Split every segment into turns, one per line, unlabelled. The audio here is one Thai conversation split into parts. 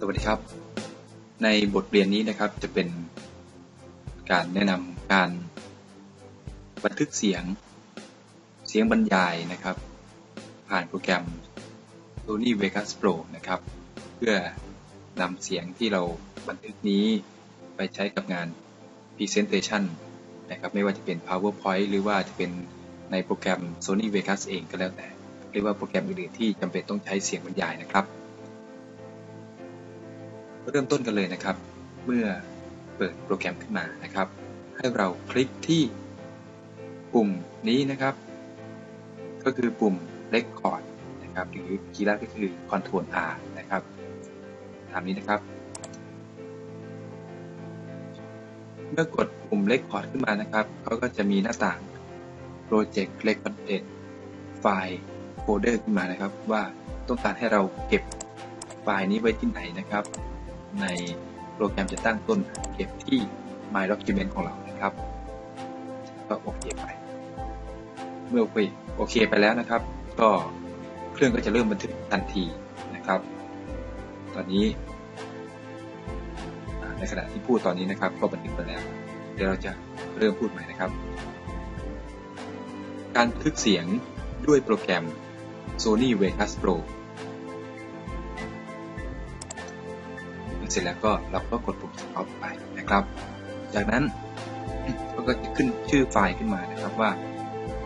สวัสดีครับ ในบทเรียนนี้นะครับจะเป็นการแนะนำการบันทึกเสียงเสียงบรรยายนะครับ ผ่านโปรแกรม Sony Vegas Pro นะครับ เพื่อนำเสียงที่เราบันทึกนี้ไปใช้กับงาน Presentation นะครับ ไม่ว่าจะเป็น PowerPoint หรือว่าจะเป็นในโปรแกรม Sony Vegas เองก็แล้วแต่ หรือว่าโปรแกรมอื่นๆที่จำเป็นต้องใช้เสียงบรรยายนะครับ เริ่มต้นกันเลยนะครับ เมื่อเปิดโปรแกรมขึ้นมานะครับ ให้เราคลิกที่ปุ่มนี้นะครับ ก็คือปุ่ม Record นะครับหรือคีย์ลัดก็คือ Ctrl R นะครับตามนี้นะครับ เมื่อกดปุ่ม Record ขึ้นมานะครับเขาก็จะมีหน้าต่าง Project Recorded ไฟล์โฟลเดอร์ขึ้นมานะครับ ว่าต้องการให้เราเก็บไฟล์นี้ไว้ที่ไหนนะครับ ในโปรแกรมจะตั้งต้นเก็บที่ My Document ของเรานะครับ ก็โอเคไป เมื่อโอเคโอเคไปแล้วนะครับ ก็เครื่องก็จะเริ่มบันทึกทันทีนะครับ ตอนนี้ ในขณะที่พูดตอนนี้นะครับ ก็บันทึกไปแล้ว เดี๋ยวเราจะเริ่มพูดใหม่นะครับ การบันทึกเสียงด้วยโปรแกรม Sony Vegas Pro เสร็จแล้วก็เราก็กดปุ่ม stop ไปนะครับ จากนั้นก็จะขึ้นชื่อไฟล์ขึ้นมานะครับว่า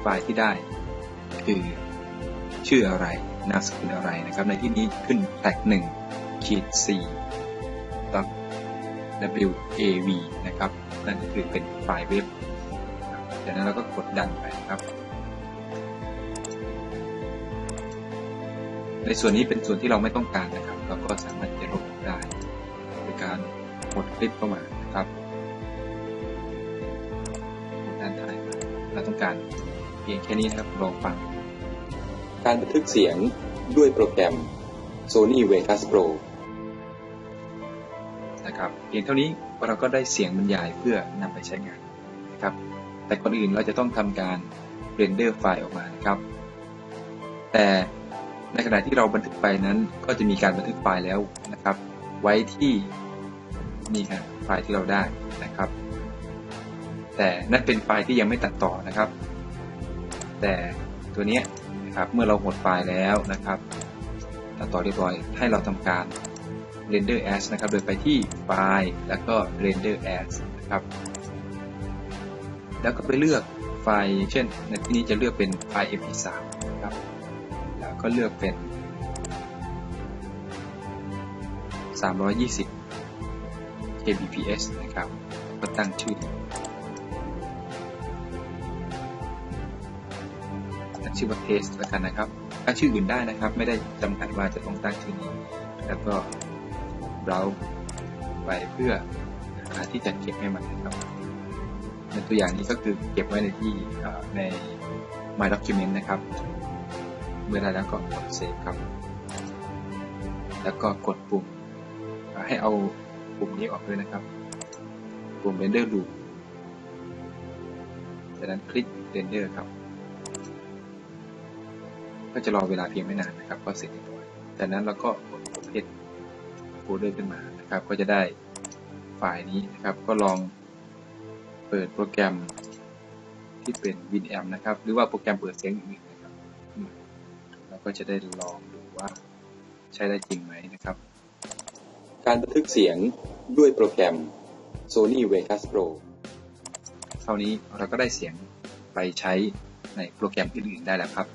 ไฟล์ที่ได้คือชื่ออะไรนามสกุลอะไรนะครับ ในที่นี้ขึ้นแท็กหนึ่งขีดสี่ wav นะครับนั่นก็คือเป็นไฟล์เว็บจากนั้นเราก็กดดันไปนะครับ ในส่วนนี้เป็นส่วนที่เราไม่ต้องการนะครับ เราก็ส การกดคลิปเข้ามานะครับกดด้านท้ายมาเราต้องการเพียงแค่นี้นะครับลองฟัง การบันทึกเสียงด้วยโปรแกรม Sony Vegas Pro นะครับเพียงเท่านี้เราก็ได้เสียงบรรยายเพื่อนำไปใช้งานนะครับ แต่ก่อนอื่นเราจะต้องทำการเรนเดอร์ไฟล์ออกมานะครับ แต่ในขณะที่เราบันทึกไปนั้นก็จะมีการบันทึกไฟล์แล้วนะครับ ไว้ที่ นี่ครับไฟล์ที่เราได้นะครับ แต่นั่นเป็นไฟล์ที่ยังไม่ตัดต่อนะครับ แต่ตัวนี้นะครับเมื่อเราหมดไฟล์แล้วนะครับ ตัดต่อเรียบร้อยให้เราทำการ render as นะครับ โดยไปที่ไฟล์แล้วก็ render as นะครับแล้วก็ไปเลือกไฟล์เช่นในที่นี้จะเลือกเป็นไฟล์ mp3 นะครับ แล้วก็เลือกเป็น 320 kbps นะครับ ก็ตั้งชื่อตั้งชื่อว่า test แล้วกันนะครับ ตั้งชื่ออื่นได้นะครับ ไม่ได้จำกัดว่าจะต้องตั้งชื่อนี้ แล้วก็ browse ไปเพื่อหาที่จัดเก็บให้มันนะครับ ในตัวอย่างนี้ก็คือเก็บไว้ในที่ใน My Document นะครับเมื่อได้แล้วก็กด Save ครับ แล้วก็กดปุ่มให้เอา ปุ่มนี้ออกด้วยนะครับ ปุ่ม Render Loop จากนั้นคลิก Render ครับ ก็จะรอเวลาเพียงไม่นานนะครับ ก็เสร็จเรียบร้อยจากนั้นเราก็กด Open โฟลเดอร์ขึ้นมานะครับ ก็จะได้ไฟล์นี้นะครับ ก็ลองเปิดโปรแกรมที่เป็น Winamp นะครับ หรือว่าโปรแกรมเปิดเสียงอื่นๆนะครับเราก็จะได้ลองดูว่าใช้ได้จริงไหมนะครับ การบันทึกเสียงด้วยโปรแกรม Sony Vegas Pro เท่านี้เราก็ได้เสียงไปใช้ในโปรแกรมอื่นๆได้แล้วครับ